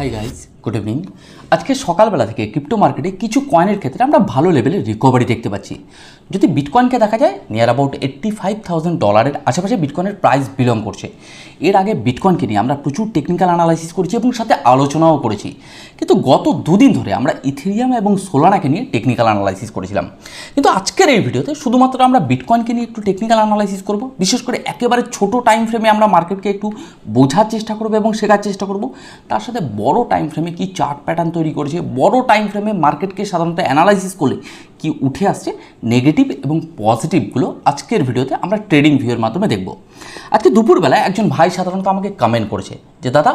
Hi guys, good evening আজকে সকালবেলা থেকে ক্রিপ্টো মার্কেটে কিছু কয়েনের ক্ষেত্রে আমরা ভালো লেভেলের রিকভারি দেখতে পাচ্ছি। যদি বিটকয়েনকে দেখা যায় near about eighty five thousand ডলারের আশেপাশে বিটকয়েনের প্রাইস বিলং করছে। এর আগে বিটকয়েনকে নিয়ে আমরা প্রচুর টেকনিক্যাল অ্যানালাইসিস করেছি এবং সাথে আলোচনাও করেছি। কিন্তু গত দুদিন ধরে আমরা ইথেরিয়াম এবং সোলানাকে নিয়ে টেকনিক্যাল অ্যানালাইসিস করেছিলাম। কিন্তু আজকের এই ভিডিওতে শুধুমাত্র আমরা বিটকয়েনকে নিয়ে একটু টেকনিক্যাল অ্যানালাইসিস করব, বিশেষ করে একেবারে ছোট টাইম ফ্রেমে আমরা মার্কেটকে একটু বোঝার চেষ্টা করব এবং শেখার চেষ্টা করব। তার সাথে বড় টাইম ফ্রেমে কি চার্ট প্যাটার্ন তৈরি করেছে? বড় টাইম ফ্রেমে মার্কেটকে সাধারণত অ্যানালাইসিস করলে কি উঠে আসছে নেগেটিভ এবং পজিটিভগুলো আজকের ভিডিওতে আমরা ট্রেডিং ভিউয়ের মাধ্যমে দেখব। আজকে দুপুরবেলায় একজন ভাই সাধারণত আমাকে কমেন্ট করেছে যে, দাদা,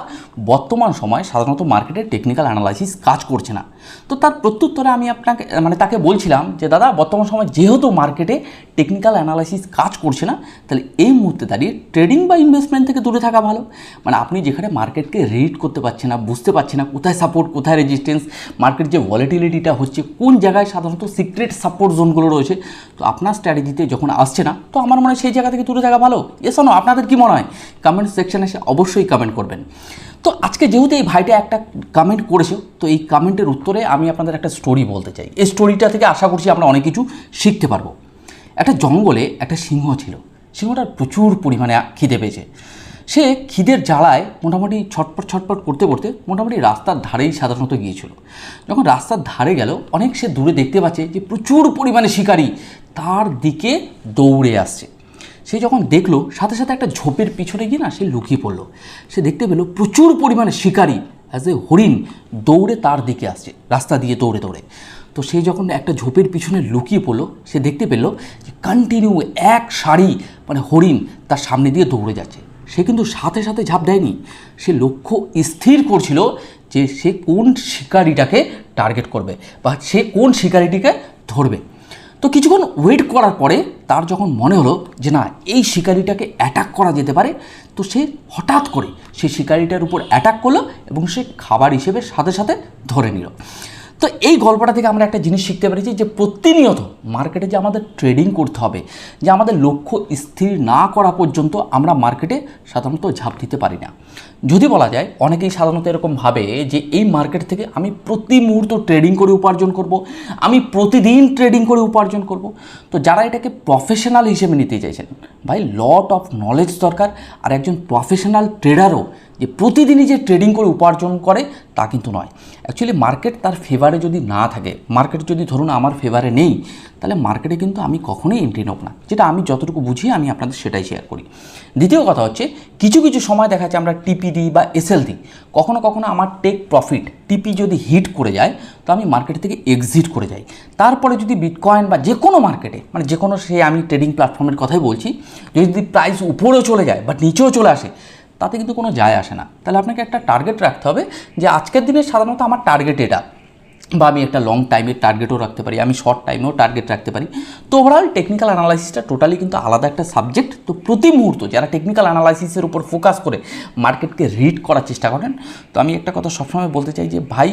বর্তমান সময় সাধারণত মার্কেটে টেকনিক্যাল অ্যানালাইসিস কাজ করছে না। তো তার প্রত্যুত্তরে আমি আপনাকে মানে তাকে বলছিলাম যে, দাদা, বর্তমান সময় যেহেতু মার্কেটে টেকনিক্যাল অ্যানালাইসিস কাজ করছে না, তাহলে এই মুহূর্তে দাঁড়িয়ে ট্রেডিং বা ইনভেস্টমেন্ট থেকে দূরে থাকা ভালো। মানে আপনি যেখানে মার্কেটকে রিড করতে পারছেন না, বুঝতে পারছেন না, কোথায় সাপোর্ট কোথায় রেজিস্ট্যান্স মার্কেট যে ভলিটিলিটিটা হচ্ছে, কোন জায়গায় সাধারণত সিক্রেট সাপোর্ট জোনগুলো রয়েছে, তো আপনার স্ট্র্যাটেজিতে যখন আসছে না, তো আমার মনে হয় সেই জায়গা থেকে দূরে থাকা ভালো। এসো না আপনাদের কি মনে হয়? কমেন্ট সেকশানে এসে অবশ্যই কমেন্ট করবেন। তো আজকে যেহেতু এই ভাইটা একটা কমেন্ট করেছে, তো এই কমেন্টের উত্তরে আমি আপনাদের একটা স্টোরি বলতে চাই। এই স্টোরিটা থেকে আশা করছি আমরা অনেক কিছু শিখতে পারব। একটা জঙ্গলে একটা সিংহ ছিল। সিংহটার প্রচুর পরিমাণে খিদে পেয়েছে। সে খিদের জ্বালায় মোটামুটি ছটপট ছটপট করতে করতে মোটামুটি রাস্তার ধারেই সাধারণত গিয়েছিল। যখন রাস্তার ধারে গেল, অনেক সে দূরে দেখতে পাচ্ছে যে প্রচুর পরিমাণে শিকারী তার দিকে দৌড়ে আসছে। সে যখন দেখল, সাথে সাথে একটা ঝোপের পিছনে গিয়ে না সে লুকিয়ে পড়ল। সে দেখতে পেল প্রচুর পরিমাণে শিকারী অ্যাজ এ হরিণ দৌড়ে তার দিকে আসছে, রাস্তা দিয়ে দৌড়ে দৌড়ে। তো সে যখন একটা ঝোপের পিছনে লুকিয়ে পড়ল, সে দেখতে পেল যে কন্টিনিউ এক সারি মানে হরিণ তার সামনে দিয়ে দৌড়ে যাচ্ছে। সে কিন্তু সাথে সাথে ঝাঁপ দেয়নি। সে লক্ষ্য স্থির করছিল যে সে কোন শিকারিটাকে টার্গেট করবে বা সে কোন শিকারিটিকে ধরবে। তো কিছুক্ষণ ওয়েট করার পরে তার যখন মনে হলো যে না, এই শিকারিটাকে অ্যাটাক করা যেতে পারে, তো সে হঠাৎ করে সেই শিকারিটার উপর অ্যাটাক করল এবং সে খাবার হিসেবে সাথে সাথে ধরে নিল। তো এই গল্পটা থেকে আমরা একটা জিনিস শিখতে পেরেছি যে প্রতিনিয়ত মার্কেটে যে আমাদের ট্রেডিং করতে হবে, যে আমাদের লক্ষ্য স্থির না করা পর্যন্ত আমরা মার্কেটে সাধারণত ঝাঁপ দিতে পারি না। যদি বলা যায়, অনেকেই সাধারণত এরকম ভাবে যে এই মার্কেট থেকে আমি প্রতি মুহূর্ত ট্রেডিং করে উপার্জন করব, আমি প্রতিদিন ট্রেডিং করে উপার্জন করব। তো যারা এটাকে প্রফেশনাল হিসেবে নিতে চাইছেন, ভাই লট অফ নলেজ দরকার। আর একজন প্রফেশনাল ট্রেডারও যে প্রতিদিনই যে ট্রেডিং করে উপার্জন করে, তা কিন্তু নয়। অ্যাকচুয়ালি মার্কেট তার ফেভারে যদি না থাকে মার্কেট যদি ধরুন আমার ফেভারে নেই, তাহলে মার্কেটে কিন্তু আমি কখনোই এন্ট্রি নেব না। যেটা আমি যতটুকু বুঝি, আমি আপনাদের সেটাই শেয়ার করি। দ্বিতীয় কথা হচ্ছে, কিছু কিছু সময় দেখা যাচ্ছে আমরা টিপি দিই বা এসএলডি কখনো কখনো আমার টেক প্রফিট টিপি যদি হিট করে যায়, তো আমি মার্কেট থেকে এক্সিট করে যাই। তারপরে যদি বিটকয়েন বা যে কোনো মার্কেটে মানে যে কোনো সে আমি ট্রেডিং প্ল্যাটফর্মের কথাই বলছি, যদি প্রাইস উপরেও চলে যায় বা নিচেও চলে আসে, তাতে কিন্তু কোনো যায় আসে না। তাহলে আপনাকে একটা টার্গেট রাখতে হবে যে আজকের দিনে সাধারণত আমার টার্গেট এটা। বা আমি একটা লং টাইমের টার্গেটও রাখতে পারি, আমি শর্ট টাইমেও টার্গেট রাখতে পারি। তো ওভারঅল টেকনিক্যাল অ্যানালাইসিসটা টোটালি কিন্তু আলাদা একটা সাবজেক্ট তো প্রতি মুহূর্ত যারা টেকনিক্যাল অ্যানালাইসিসের উপর ফোকাস করে মার্কেটকে রিড করার চেষ্টা করেন, তো আমি একটা কথা সবসময় বলতে চাই যে, ভাই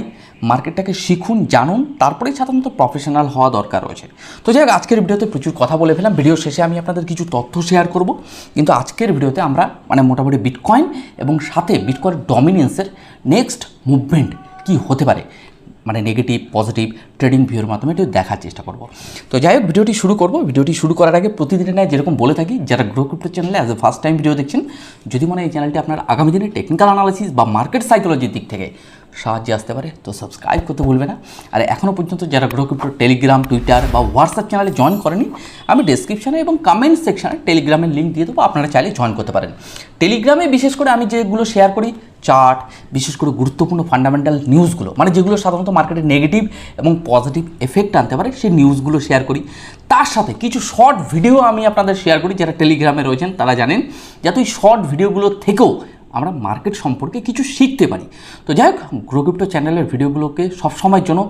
মার্কেটটাকে শিখুন, জানুন, তারপরেই সাধারণত প্রফেশনাল হওয়া দরকার রয়েছে। তো যাই হোক, আজকের ভিডিওতে প্রচুর কথা বলে ফেলাম ভিডিও শেষে আমি আপনাদের কিছু তথ্য শেয়ার করব। কিন্তু আজকের ভিডিওতে আমরা মানে মোটামুটি বিটকয়েন এবং সাথে বিটকয়েন ডমিনেন্সের নেক্সট মুভমেন্ট কি হতে পারে মানে নেগেটিভ পজিটিভ ট্রেডিং ভিউর মাধ্যমে একটু দেখার চেষ্টা করব। তো যাই হোক, ভিডিওটি শুরু করব। ভিডিওটি শুরু করার আগে প্রতিদিনের ন্যায় যেরকম বলে থাকি, যারা গ্রো ক্রিপ্টো চ্যানেলে as a first time video দেখছেন, যদি মনে এই চ্যানেলটি আপনার আগামী দিনে টেকনিক্যাল অ্যানালাইসিস বা মার্কেট সাইকোলজির দিক থেকে সাহায্যে আসতে পারে, তো সাবস্ক্রাইব করতে ভুলবে না। আর এখনও পর্যন্ত যারা গ্রো ক্রিপ্টো টেলিগ্রাম টুইটার বা হোয়াটসঅ্যাপ চ্যানেলে জয়েন করেনি, আমি ডেসক্রিপশানে এবং কমেন্ট সেকশানে টেলিগ্রামের লিঙ্ক দিয়ে দেবো, আপনারা চাইলে জয়েন করতে পারেন। টেলিগ্রামে বিশেষ করে আমি যেগুলো শেয়ার করি চার্ট বিশেষ করে গুরুত্বপূর্ণ ফান্ডামেন্টাল নিউজগুলো মানে যেগুলো সাধারণত মার্কেটে নেগেটিভ এবং পজিটিভ এফেক্ট আনতে পারে, সেই নিউজগুলো শেয়ার করি। তার সাথে কিছু শর্ট ভিডিও আমি আপনাদের শেয়ার করি, যারা টেলিগ্রামে রয়েছেন, তারা জানেন যাতে ওই শর্ট ভিডিওগুলো থেকেও আমরা মার্কেট সম্পর্কে কিছু শিখতে পারি। তো যাই হোক গ্রোক্রিপ্টো চ্যানেলের ভিডিওগুলোকে সবসময়ের জন্য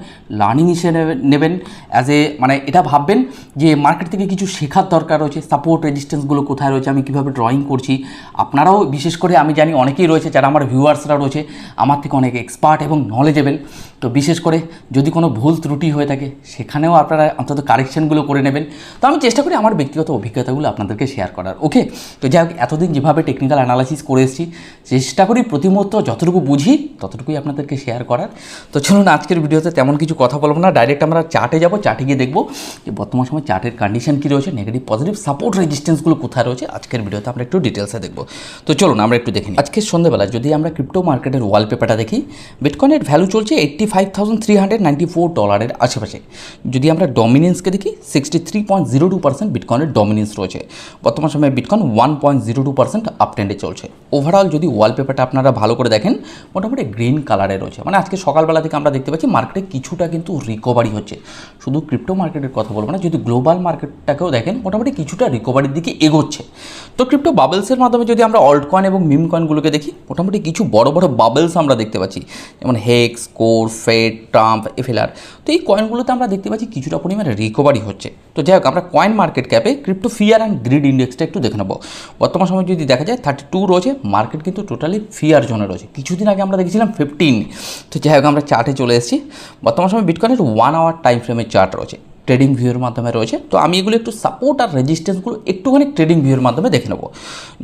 লার্নিং হিসেবে নেবেন। অ্যাজ এ মানে এটা ভাববেন যে মার্কেট থেকে কিছু শেখার দরকার রয়েছে সাপোর্ট রেজিস্ট্যান্সগুলো কোথায় রয়েছে, আমি কীভাবে ড্রয়িং করছি। আপনারাও, বিশেষ করে আমি জানি অনেকেই রয়েছে, যারা আমার ভিউয়ার্সরা রয়েছে, আমার থেকে অনেক এক্সপার্ট এবং নলেজেবল তো বিশেষ করে যদি কোনো ভুল ত্রুটি হয়ে থাকে, সেখানেও আপনারা অন্তত কারেকশনগুলো করে নেবেন। তো আমি চেষ্টা করি আমার ব্যক্তিগত অভিজ্ঞতাগুলো আপনাদেরকে শেয়ার করার ওকে তো যাই হোক, এতদিন যেভাবে টেকনিক্যাল অ্যানালাইসিস করে এসেছি, চেষ্টা করি প্রতি মুহূর্ত যতটুকু বুঝি, ততটুকুই আপনাদেরকে শেয়ার করার। তো চলুন আজকের ভিডিওতে তেমন কিছু কথা বলব না ডাইরেক্ট আমরা চার্টে যাব চার্টে গিয়ে দেখব যে বর্তমান সময় চার্টের কন্ডিশন কী রয়েছে নেগেটিভ পজিটিভ সাপোর্ট রেজিস্ট্যান্সগুলো কোথায় রয়েছে, আজকের ভিডিওতে আমরা একটু ডিটেলসে দেখব। তো চলুন আমরা একটু দেখে আজকে সন্ধ্যেবেলা যদি আমরা ক্রিপ্টো মার্কেটের ওয়ালপেপারটা দেখি বিটকয়েনের ভ্যালু চলছে eighty five thousand three hundred ninety four ডলারের আশেপাশে। যদি আমরা ডমিনেন্সকে দেখি sixty three point zero two percent বিটকয়েনের dominance রয়েছে। বর্তমান সময়ে bitcoin one point zero two percent আপট্রেন্ডে চলছে। ওভারঅল যদি ওয়ালপেপারটা আপনারা ভালো করে দেখেন, মোটামুটি গ্রিন কালারে রয়েছে। মানে আজকে সকালবেলা থেকে আমরা দেখতে পাচ্ছি মার্কেটে কিছুটা কিন্তু রিকভারি হচ্ছে। শুধু ক্রিপ্টো মার্কেটের কথা বলব না, যদি গ্লোবাল মার্কেটটাকেও দেখেন, মোটামুটি কিছুটা রিকভারির দিকে এগোচ্ছে। তো ক্রিপ্টো বাবলসের মাধ্যমে যদি আমরা অল্ট কয়েন এবং মিম কয়েনগুলোকে দেখি, মোটামুটি কিছু বড় বড় বাবলস আমরা দেখতে পাচ্ছি। যেমন হেক্স কোর ফেড, ট্রাম্প এফেলার তো এই কয়েনগুলোতে আমরা দেখতে পাচ্ছি কিছুটা পরিমাণে রিকভারি হচ্ছে। তো যাই হোক, আমরা কয়েন মার্কেট ক্যাপে ক্রিপ্টো ফিয়ার অ্যান্ড গ্রিড ইন্ডেক্সটা একটু দেখে নেব। বর্তমান সময় যদি দেখা যায় থার্টি টু রয়েছে মার্কেট কিন্তু টোটালি ফিয়ার জোনে রয়েছে। কিছুদিন আগে আমরা দেখেছিলাম ফিফটিন তো যাই হোক, আমরা চার্টে চলে এসেছি। বর্তমান সময় বিটকয়েনের ওয়ান আওয়ার টাইম ফ্রেমের চার্ট রয়েছে। ট্রেডিং ভিউর মাধ্যমে রয়েছে। তো আমি এগুলো একটু সাপোর্ট আর রেজিস্ট্যান্সগুলো একটুখানি ট্রেডিং ভিউর মাধ্যমে দেখে নেব।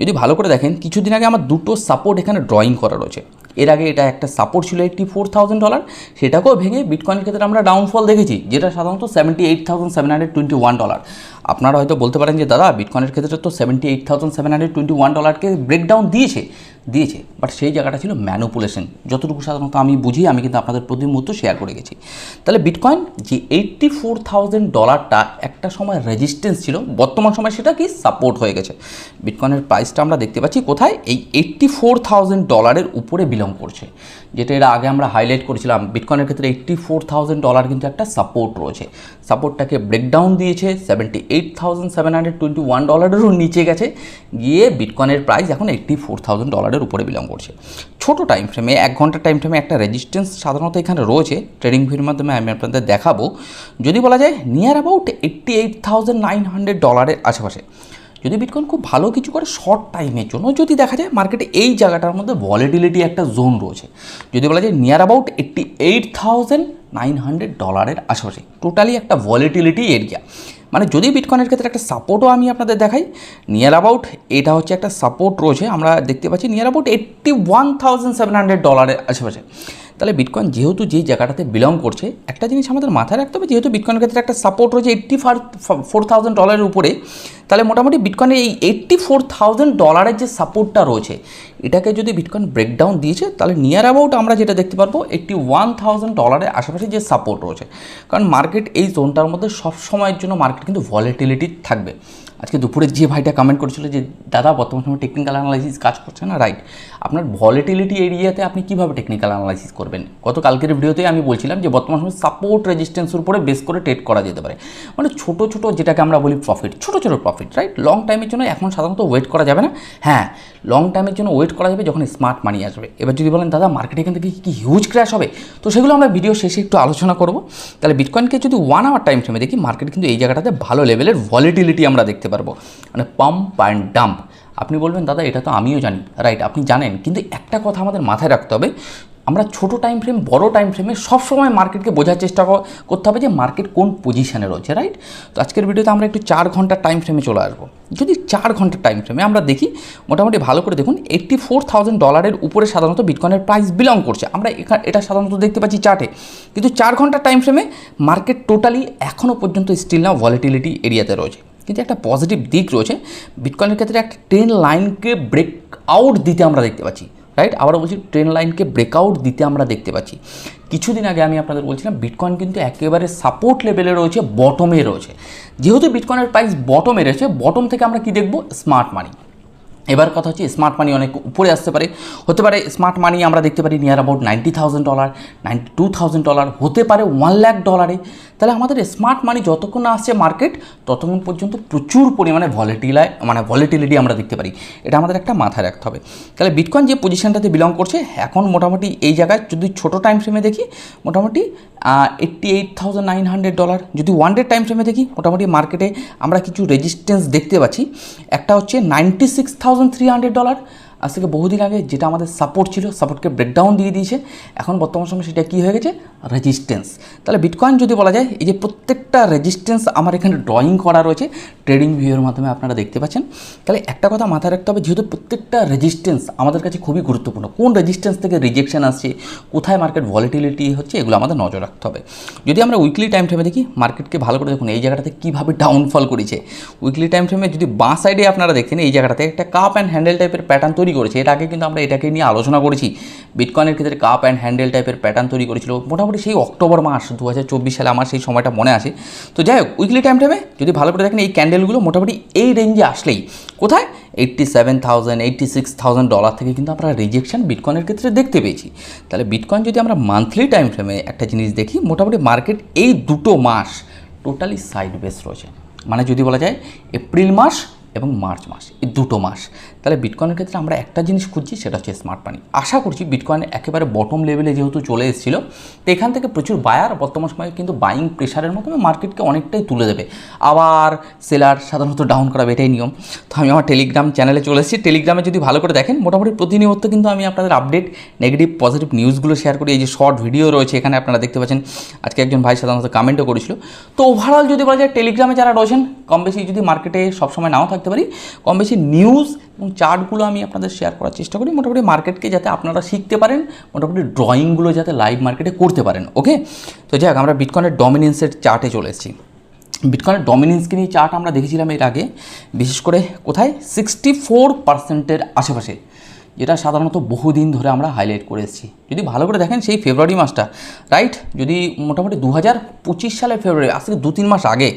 যদি ভালো করে দেখেন, কিছুদিন আগে আমার দুটো সাপোর্ট এখানে ড্রয়িং করা রয়েছে। এর আগে এটা একটা সাপোর্ট ছিল এইটটি ফোর থাউজেন্ড ডলার সেটাকেও ভেঙে বিটকয়েনের ক্ষেত্রে আমরা ডাউনফল দেখেছি, যেটা সাধারণত seventy eight thousand seven twenty one dollar আপনারা হয়তো বলতে পারেন যে, দাদা বিটকয়েনের ক্ষেত্রে তো seventy eight thousand seven hundred twenty one ডলারকে breakdown দিয়েছে। দিয়েছে বাট সেই জায়গাটা ছিল ম্যানুপুলেশন যতটুকু সাধারণত আমি বুঝি, আমি কিন্তু আপনাদের প্রতি মুহূর্ত শেয়ার করে গেছি। তাহলে বিটকয়েন যে এইট্টি ফোর ডলারটা একটা সময় রেজিস্ট্যান্স ছিল, বর্তমান সময় সেটা কি সাপোর্ট হয়ে গেছে। বিটকয়েনের প্রাইসটা আমরা দেখতে পাচ্ছি কোথায়? এই এইট্টি ফোর থাউজেন্ড ডলারের উপরে বিলং করছে। যেটা এর আগে আমরা হাইলাইট করেছিলাম বিটকয়েনের ক্ষেত্রে এইট্টি ফোর থাউজেন্ড ডলার কিন্তু একটা সাপোর্ট রয়েছে। সাপোর্টটাকে ব্রেকডাউন দিয়েছে seventy eight thousand seven hundred twenty one ডলারেরও নিচে গেছে। গিয়ে বিটকয়েনের প্রাইস এখন এইট্টি ফোর থাউজেন্ড ডলারের উপরে বিলং করছে। ছোটো টাইম ফ্রেমে এক ঘণ্টার টাইম ফ্রেমে একটা রেজিস্ট্যান্স সাধারণত এখানে রয়েছে। ট্রেডিং ভিউর মাধ্যমে আমি আপনাদের দেখাবো। যদি বলা যায় near about eighty eight thousand nine hundred ডলারের আশেপাশে। যদি বিটকয়েন খুব ভালো কিছু করে শর্ট টাইমের জন্য, যদি দেখা যায় মার্কেটে এই জায়গাটার মধ্যে ভলিটিলিটি একটা জোন রয়েছে, যদি বলা যায় near about eighty eight thousand nine hundred ডলারের আশেপাশে টোটালি একটা ভলিটিলিটি এরিয়া মানে যদি বিটকয়েনের ক্ষেত্রে একটা সাপোর্টও আমি আপনাদের দেখাই নিয়ার অ্যাবাউট এটা হচ্ছে একটা সাপোর্ট রয়েছে, আমরা দেখতে পাচ্ছি near about eighty one thousand seven hundred ডলারের আশেপাশে। তাহলে বিটকয়েন যেহেতু যেই জায়গাটাতে বিলং করছে, একটা জিনিস আমাদের মাথায় রাখতে হবে, যেহেতু বিটকয়েনের ক্ষেত্রে একটা সাপোর্ট রয়েছে এইট্টি ফোর থাউজেন্ড ডলারের উপরে, তাহলে মোটামুটি বিটকয়েনের এই এইট্টি ফোর থাউজেন্ড ডলারের যে সাপোর্টটা রয়েছে, এটাকে যদি বিটকয়েন ব্রেকডাউন দিয়েছে, তাহলে নিয়ার অ্যাবাউট আমরা যেটা দেখতে পারব এইট্টি ওয়ান থাউজেন্ড ডলারের আশেপাশে যে সাপোর্ট রয়েছে। কারণ মার্কেট এই জোনটার মধ্যে সব সময়ের জন্য মার্কেট কিন্তু ভলিটিলিটি থাকবে। আজকে দুপুরে যে ভাইটা কমেন্ট করেছিল যে, দাদা, বর্তমান সময় টেকনিক্যাল অ্যানালাইসিস কাজ করছে না? রাইট আপনার ভলিটিলিটি এরিয়াতে আপনি কীভাবে টেকনিক্যাল অ্যানালাইসিস করবেন? গত কালকের ভিডিওতে আমি বলছিলাম যে, বর্তমান সময় সাপোর্ট রেজিস্ট্যান্সের উপরে বেস করে ট্রেড করা যেতে পারে। মানে ছোটো ছোটো যেটাকে আমরা বলি প্রফিট ছোটো ছোটো প্রফিট রাইট লং টাইমের জন্য এখন সাধারণত ওয়েট করা যাবে না। হ্যাঁ লং টাইমের জন্য ওয়েট করা যাবে যখন স্মার্ট মানি আসবে। এবার যদি বলেন, দাদা মার্কেটে এখান থেকে কি হিউজ ক্র্যাশ হবে? তো সেগুলো আমরা ভিডিও শেষে একটু আলোচনা করব। তাহলে বিটকয়েনকে যদি ওয়ান আওয়ার টাইম ফ্রেমে দেখি মার্কেট কিন্তু এই জায়গাটাতে ভালো লেভেলের ভলিটিলিটি আমরা দেখতে পারব। মানে পাম্প অ্যান্ড ডাম্প আপনি বলবেন, দাদা, এটা তো আমিও জানি। রাইট আপনি জানেন, কিন্তু একটা কথা আমাদের মাথায় রাখতে হবে। আমরা ছোট টাইম ফ্রেম বড় টাইম ফ্রেমে সবসময় মার্কেটকে বোঝার চেষ্টা করতে হবে যে মার্কেট কোন পজিশানে রয়েছে রাইট তো আজকের ভিডিওতে আমরা একটু চার ঘণ্টার টাইম ফ্রেমে চলে আসব। যদি চার ঘণ্টার টাইম ফ্রেমে আমরা দেখি, মোটামুটি ভালো করে দেখুন এইট্টি ফোর থাউজেন্ড ডলারের উপরে সাধারণত বিটকয়েনের প্রাইস বিলং করছে। আমরা এখানে এটা সাধারণত দেখতে পাচ্ছি চার্টে কিন্তু চার ঘণ্টার টাইম ফ্রেমে মার্কেট টোটালি এখনও পর্যন্ত স্টিল না ভলিটিলিটি এরিয়াতে রয়েছে। কিন্তু একটা পজিটিভ দিক রয়েছে। বিটকয়েনের ক্ষেত্রে একটা ট্রেন লাইনকে ব্রেক আউট দিতে আমরা দেখতে পাচ্ছি রাইট আবারও বলছি ট্রেন লাইনকে ব্রেকআউট দিতে আমরা দেখতে পাচ্ছি। কিছুদিন আগে আমি আপনাদের বলছিলাম বিটকয়েন কিন্তু একেবারে সাপোর্ট লেভেলে রয়েছে বটমে রয়েছে। যেহেতু বিটকয়েনের প্রাইস বটমে রয়েছে বটম থেকে আমরা কি দেখব? স্মার্ট মানি এবার কথা হচ্ছে স্মার্ট মানি অনেক উপরে আসতে পারে। হতে পারে স্মার্ট মানি আমরা দেখতে পারি near about ninety thousand dollar ninety two thousand dollar হতে পারে ওয়ান লাখ ডলারে তাহলে আমাদের স্মার্ট মানি যতক্ষণ না আসছে মার্কেট ততক্ষণ পর্যন্ত প্রচুর পরিমাণে ভলিটিলায় মানে ভলিটিলিটি আমরা দেখতে পারি। এটা আমাদের একটা মাথায় রাখতে হবে। তাহলে বিটকয়েন যে পজিশনটাতে বিলং করছে, এখন মোটামুটি এই জায়গায় যদি ছোটো টাইম ফ্রেমে দেখি, মোটামুটি eighty eight thousand nine hundred dollar যদি ওয়ান ডে টাইম ফ্রেমে দেখি, মোটামুটি মার্কেটে আমরা কিছু রেজিস্ট্যান্স দেখতে পাচ্ছি। একটা হচ্ছে ninety six thousand three hundred dollar আজ থেকে বহুদিন আগে যেটা আমাদের সাপোর্ট ছিল সাপোর্টকে ব্রেকডাউন দিয়ে দিয়েছে, এখন বর্তমান সময় সেটা কী হয়ে গেছে? রেজিস্ট্যান্স তাহলে বিটকয়েন যদি বলা যায়, এই যে প্রত্যেকটা রেজিস্ট্যান্স আমার এখানে ড্রয়িং করা রয়েছে ট্রেডিং ভিউয়ের মাধ্যমে আপনারা দেখতে পাচ্ছেন। তাহলে একটা কথা মাথায় রাখতে হবে, যেহেতু প্রত্যেকটা রেজিস্ট্যান্স আমাদের কাছে খুবই গুরুত্বপূর্ণ, কোন রেজিস্ট্যান্স থেকে রিজেকশন আসছে, কোথায় মার্কেট ভলিটিলিটি হচ্ছে, এগুলো আমাদের নজর রাখতে হবে। যদি আমরা উইকলি টাইম ফ্রেমে দেখি মার্কেটকে ভালো করে দেখুন, এই জায়গাটাতে কীভাবে ডাউনফল করেছে। উইকলি টাইম ফ্রেমে যদি বাঁ সাইডে আপনারা দেখেন, এই জায়গাটাতে একটা কাপ অ্যান্ড হ্যান্ডেল টাইপের প্যাটার্ন তৈরি করেছে। এর আগে কিন্তু আমরা এটাকে নিয়ে আলোচনা করেছি। বিটকয়েনের ক্ষেত্রে কাপ অ্যান্ড হ্যান্ডেল টাইপের প্যাটার্ন তৈরি করেছিল। মোটামুটি সেই অক্টোবর মাস দু হাজার চব্বিশ সালে আমার সেই সময়টা মনে আসে তো যাই হোক উইকলি টাইম ফ্রেমে যদি ভালো করে দেখেন, এই ক্যান্ডেলগুলো মোটামুটি এই রেঞ্জে আসলেই। কোথায়? Eighty seven thousand six thousand dollar থেকে কিন্তু আমরা রিজেকশন বিটকয়েনের ক্ষেত্রে দেখতে পেয়েছি। তাহলে বিটকয়েন যদি আমরা মান্থলি টাইম ফ্রেমে একটা জিনিস দেখি, মোটামুটি মার্কেট এই দুটো মাস টোটালি সাইড বেস রয়েছে। মানে যদি বলা যায় এপ্রিল মাস এবং মার্চ মাস, এই দুটো মাস। তাহলে বিটকয়েনের ক্ষেত্রে আমরা একটা জিনিস খুঁজছি, সেটা হচ্ছে স্মার্ট মানি আশা করছি বিটকয়েন একেবারে বটম লেভেলে যেহেতু চলে এসেছিল, তো এখান থেকে প্রচুর বায়ার বর্তমান সময়ে কিন্তু বাইং প্রেশারের মাধ্যমে মার্কেটকে অনেকটাই তুলে দেবে। আবার সেলার সাধারণত ডাউন করাবে, এটাই নিয়ম। তো আমি আমার টেলিগ্রাম চ্যানেলে চলে এসেছি। টেলিগ্রামে যদি ভালো করে দেখেন, মোটামুটি প্রতিনিয়ত কিন্তু আমি আপনাদের আপডেট নেগেটিভ পজিটিভ নিউজগুলো শেয়ার করি। এই যে শর্ট ভিডিও রয়েছে, এখানে আপনারা দেখতে পাচ্ছেন, আজকে একজন ভাই সাধারণত কমেন্টও করেছিল। তো ওভারঅল যদি বলা যায় টেলিগ্রামে যারা রয়েছেন কম বেশি যদি মার্কেটে সবসময় নাও থাকতে পারি কম বেশি নিউজ এবং চার্টগুলো আমি আপনাদের শেয়ার করার চেষ্টা করি। মোটামুটি মার্কেটকে যাতে আপনারা শিখতে পারেন, মোটামুটি ড্রয়িংগুলো যাতে লাইভ মার্কেটে করতে পারেন ওকে তো যাক আমরা বিটকয়েনের ডমিনেন্সের চার্টে চলে এসেছি। বিটকয়েনের ডমিনেন্সকে নিয়ে চার্ট আমরা দেখেছিলাম এর আগে, বিশেষ করে কোথায়? সিক্সটি ফোর পার্সেন্টের আশেপাশে, যেটা সাধারণত বহুদিন ধরে আমরা হাইলাইট করে এসেছি। যদি ভালো করে দেখেন, সেই ফেব্রুয়ারি মাসটা রাইট যদি মোটামুটি দু হাজার পঁচিশ সালের ফেব্রুয়ারি আজ থেকে দু তিন মাস আগে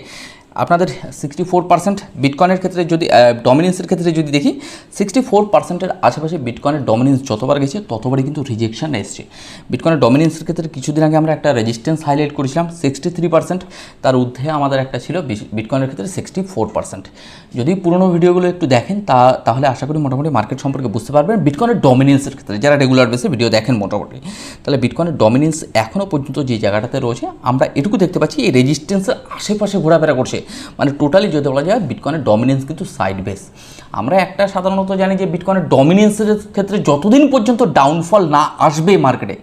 আপনাদের সিক্সটি ফোর পার্সেন্ট বিটকয়েনের ক্ষেত্রে যদি ডমিনেন্সের ক্ষেত্রে যদি দেখি সিক্সটি ফোর পার্সেন্টের আশেপাশে বিটকয়েনের ডমিনেন্স যতবার গেছে, ততবারই কিন্তু রিজেকশান এসছে। বিটকয়েনের ডমিনেন্সের ক্ষেত্রে কিছুদিন আগে আমরা একটা রেজিস্ট্যান্স হাইলাইট করেছিলাম সিক্সটি থ্রি পার্সেন্ট তার ঊর্ধ্বে আমাদের একটা ছিল বিটকয়েনের ক্ষেত্রে সিক্সটি ফোর পার্সেন্ট যদি পুরোনো ভিডিওগুলো একটু দেখেন, তা, তাহলে আশা করি মোটামুটি মার্কেট সম্পর্কে বুঝতে পারবেন। বিটকয়েনের ডমিনেন্সের ক্ষেত্রে যারা রেগুলার বেসে ভিডিও দেখেন মোটামুটি, তাহলে বিটকয়েনের ডমিনেন্স এখনও পর্যন্ত যে জায়গাটাতে রয়েছে, আমরা এটুকু দেখতে পাচ্ছি, এই রেজিস্ট্যান্সের আশেপাশে ঘোরাফেরা করছে। মানে টোটালি যদি বলা যায় বিটকয়েনের ডমিনেন্স কিন্তু সাইড বেস আমরা একটা সাধারণত জানি যে বিটকয়েনের ডমিনেন্সের ক্ষেত্রে যতদিন পর্যন্ত ডাউনফল না আসবে মার্কেটে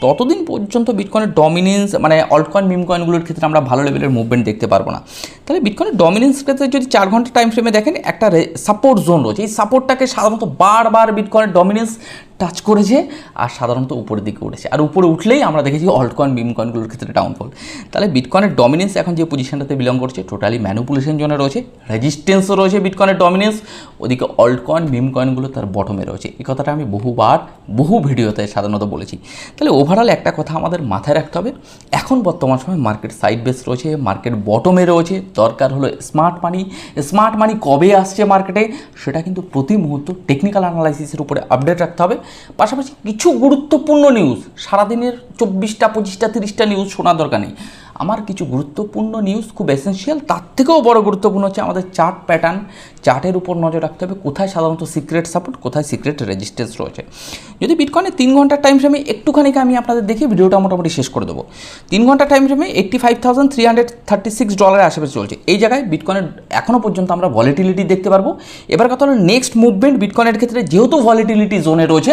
ততদিন পর্যন্ত বিটকয়েনের ডমিনেন্স মানে অল্টকয়েন মিমকয়েনগুলোর ক্ষেত্রে আমরা ভালো লেভেলের মুভমেন্ট দেখতে পারব না। তাহলে বিটকয়েনের ডমিনেন্স ক্ষেত্রে যদি চার ঘণ্টা টাইম ফ্রেমে দেখেন, একটা সাপোর্ট জোন রয়েছে। এই সাপোর্টটাকে সাধারণত বারবার বিটকয়েনের ডমিনেন্স টাচ করেছে আর সাধারণত উপরের দিকে উঠেছে। আর উপরে উঠলেই আমরা দেখেছি অল্ট কয়েন বিম কয়েনগুলোর ক্ষেত্রে ডাউনফল তাহলে বিটকয়েনের ডমিনেন্স এখন যে পজিশনটাতে বিলং করছে টোটালি ম্যানুপুলেশন জোনে রয়েছে রেজিস্টেন্সও রয়েছে বিটকয়েনের ডমিনেন্স ওদিকে অল্ট কয়েন বিম কয়েনগুলো তার বটমে রয়েছে। এই কথাটা আমি বহুবার, বহু ভিডিওতে সাধারণত বলেছি। তাহলে ওভারঅল একটা কথা আমাদের মাথায় রাখতে হবে, এখন বর্তমান সময় মার্কেট সাইড বেস রয়েছে মার্কেট বটমে রয়েছে দরকার হলো স্মার্ট মানি স্মার্ট মানি কবে আসছে মার্কেটে সেটা কিন্তু প্রতি মুহূর্ত টেকনিক্যাল অ্যানালাইসিসের উপরে আপডেট রাখতে হবে। পাশাপাশি কিছু গুরুত্বপূর্ণ নিউজ সারাদিনের চব্বিশটা, পঁচিশটা, তিরিশটা নিউজ শোনা দরকার নেই। আমার কিছু গুরুত্বপূর্ণ নিউজ খুব এসেন্সিয়াল তার থেকেও বড় গুরুত্বপূর্ণ হচ্ছে আমাদের চার্ট প্যাটার্ন চার্টের উপর নজর রাখতে হবে, কোথায় সাধারণত সিক্রেট সাপোর্ট কোথায় সিক্রেট রেজিস্ট্যান্স রয়েছে। যদি বিটকয়েনের তিন ঘণ্টার টাইম ফ্রেমে একটুখানি আমি আপনাদের দেখি, ভিডিওটা মোটামুটি শেষ করে দেবো। তিন ঘণ্টা টাইম ফ্রেমে eighty five thousand three hundred thirty six ডলারের আশেপাশে চলছে। এই জায়গায় বিটকয়েনের এখনও পর্যন্ত আমরা ভলিটিলিটি দেখতে পারব। এবার কথা হলো নেক্সট মুভমেন্ট বিটকয়েনের ক্ষেত্রে যেহেতু ভলিটিলিটি জোনে রয়েছে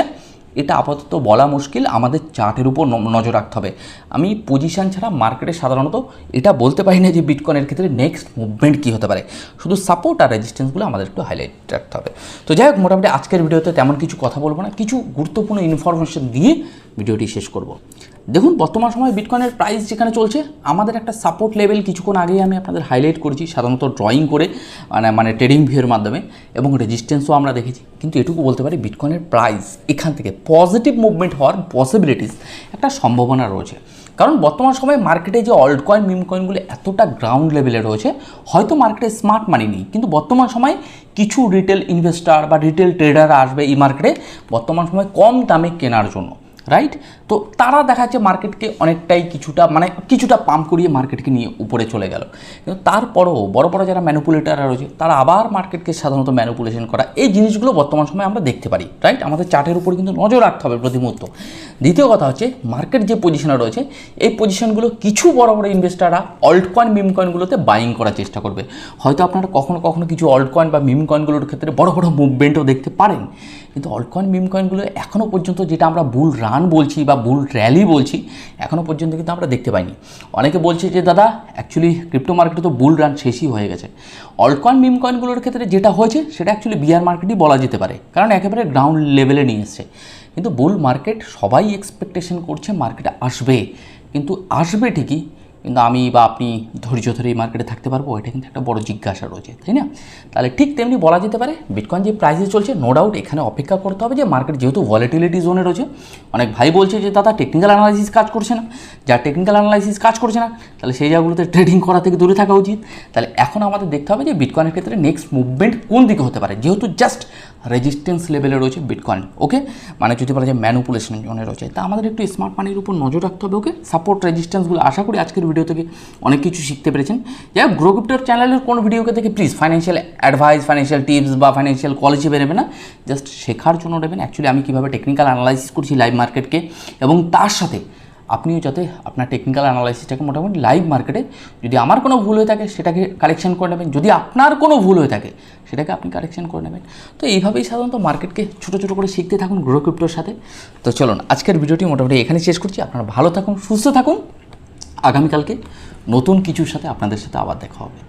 এটা আপাতত বলা মুশকিল, আমাদের চার্টের উপর নজর রাখতে হবে। আমি পজিশান ছাড়া মার্কেটে সাধারণত এটা বলতে পারি না যে বিটকয়েনের ক্ষেত্রে নেক্সট মুভমেন্ট কী হতে পারে। শুধু সাপোর্ট আর রেজিস্ট্যান্সগুলো আমাদের একটু হাইলাইট রাখতে হবে। তো যাই হোক, মোটামুটি আজকের ভিডিওতে তেমন কিছু কথা বলব না, কিছু গুরুত্বপূর্ণ ইনফরমেশন দিয়ে ভিডিওটি শেষ করব। দেখুন, বর্তমান সময়ে বিটকয়েনের প্রাইস যেখানে চলছে, আমাদের একটা সাপোর্ট লেভেল কিছুক্ষণ আগেই আমি আপনাদের হাইলাইট করেছি, সাধারণত ড্রয়িং করে মানে মানে ট্রেডিং ভিউয়ের মাধ্যমে, এবং রেজিস্ট্যান্সও আমরা দেখেছি। কিন্তু এটুকু বলতে পারি বিটকয়েনের প্রাইস এখান থেকে পজিটিভ মুভমেন্ট হওয়ার পসিবিলিটিস একটা সম্ভাবনা রয়েছে। কারণ বর্তমান সময়ে মার্কেটে যে অল্ড কয়েন মিম কয়েনগুলো এতটা গ্রাউন্ড লেভেলে রয়েছে, হয়তো মার্কেটে স্মার্ট মানি নেই। কিন্তু বর্তমান সময়ে কিছু রিটেল ইনভেস্টার বা রিটেল ট্রেডার আসবে এই মার্কেটে বর্তমান সময়ে কম দামে কেনার জন্য। রাইট তো তারা দেখা যাচ্ছে মার্কেটকে অনেকটাই কিছুটা মানে কিছুটা পাম্প করিয়ে মার্কেটকে নিয়ে উপরে চলে গেল। কিন্তু তারপরও বড় বড় যারা ম্যানুপুলেটাররা রয়েছে, তারা আবার মার্কেটকে সাধারণত ম্যানুপুলেশন করা, এই জিনিসগুলো বর্তমান সময়ে আমরা দেখতে পারি রাইট আমাদের চার্টের উপর কিন্তু নজর রাখতে হবে প্রতি মুহূর্ত। দ্বিতীয় কথা হচ্ছে মার্কেট যে পজিশনে রয়েছে, এই পজিশনগুলো কিছু বড় বড় ইনভেস্টাররা অল্ট কয়েন মিম কয়েনগুলোতে বাইং করার চেষ্টা করবে। হয়তো আপনারা কখনো কখনো কিছু অল্ট কয়েন বা মিম কয়েনগুলোর ক্ষেত্রে বড় বড় মুভমেন্টও দেখতে পারেন। কিন্তু অল্ট কয়েন মিম কয়েনগুলো এখনও পর্যন্ত যেটা আমরা বুল রান বলছি বা বুল র্যালি বলছি এখনও পর্যন্ত কিন্তু আমরা দেখতে পাইনি। অনেকে বলছে যে, দাদা অ্যাকচুয়ালি ক্রিপ্টো মার্কেটে তো বুল রান শেষই হয়ে গেছে। অল্টকয়েন মিম কয়েনগুলোর ক্ষেত্রে যেটা হয়েছে, সেটা অ্যাকচুয়ালি বিয়ার মার্কেটই বলা যেতে পারে, কারণ একেবারে গ্রাউন্ড লেভেলে নিয়ে এসছে। কিন্তু বুল মার্কেট সবাই এক্সপেকটেশন করছে মার্কেটে আসবে। কিন্তু আসবে ঠিকই কিন্তু আমি বা আপনি ধৈর্য ধরে এই মার্কেটে থাকতে পারব, এটা কিন্তু একটা বড় জিজ্ঞাসা রয়েছে, তাই না? তাহলে ঠিক তেমনি বলা যেতে পারে বিটকয়েন যে প্রাইসে চলছে নো ডাউট এখানে অপেক্ষা করতে হবে যে মার্কেট যেহেতু ভলিটিলিটি জোনে রয়েছে, অনেক ভাই বলছে যে, দাদা টেকনিক্যাল অ্যানালাইসিস কাজ করছে না। যা টেকনিক্যাল অ্যানালাইসিস কাজ করছে না, তাহলে সেই জায়গাগুলোতে ট্রেডিং করা থেকে দূরে থাকা উচিত। তাহলে এখন আমাদের দেখতে হবে যে বিটকয়েনের ক্ষেত্রে নেক্সট মুভমেন্ট কোন দিকে হতে পারে, যেহেতু জাস্ট রেজিস্ট্যান্স লেভেলে রয়েছে বিটকয়েন ওকে মানে যদি বলা যায় ম্যানুপুলেশন জোনে রয়েছে। তা আমাদের একটু স্মার্ট মানির উপর নজর রাখতে হবে ওকে সাপোর্ট রেজিস্ট্যান্সগুলো আশা করি আজকের ভিডিও থেকে অনেক কিছু শিখতে পেরেছেন। যাই হোক গ্রো ক্রিপ্টোর চ্যানেলের কোনো ভিডিওকে থেকে please financial advice financial tips বা ফাইন্যান্সিয়াল কলেজে বেরোবে না জাস্ট শেখার জন্য নেবেন। অ্যাকচুয়ালি আমি কীভাবে টেকনিক্যাল অ্যানালাইসিস করছি লাইভ মার্কেটকে এবং তার সাথে আপনিও যাতে আপনার টেকনিক্যাল অ্যানালাইসিসটাকে মোটামুটি লাইভ মার্কেটে যদি আমার কোনো ভুল হয়ে থাকে, সেটাকে কারেকশন করে নেবেন। যদি আপনার কোনো ভুল হয়ে থাকে সেটাকে আপনি কারেকশন করে নেবেন। তো এইভাবেই সাধারণত মার্কেটকে ছোটো ছোটো করে শিখতে থাকুন গ্রো ক্রিপ্টোর সাথে। তো চলুন, আজকের ভিডিওটি মোটামুটি এখানে শেষ করছি। আপনারা ভালো থাকুন, সুস্থ থাকুন। আগামীকালকে নতুন কিছুর সাথে আপনাদের সাথে আবার দেখা হবে।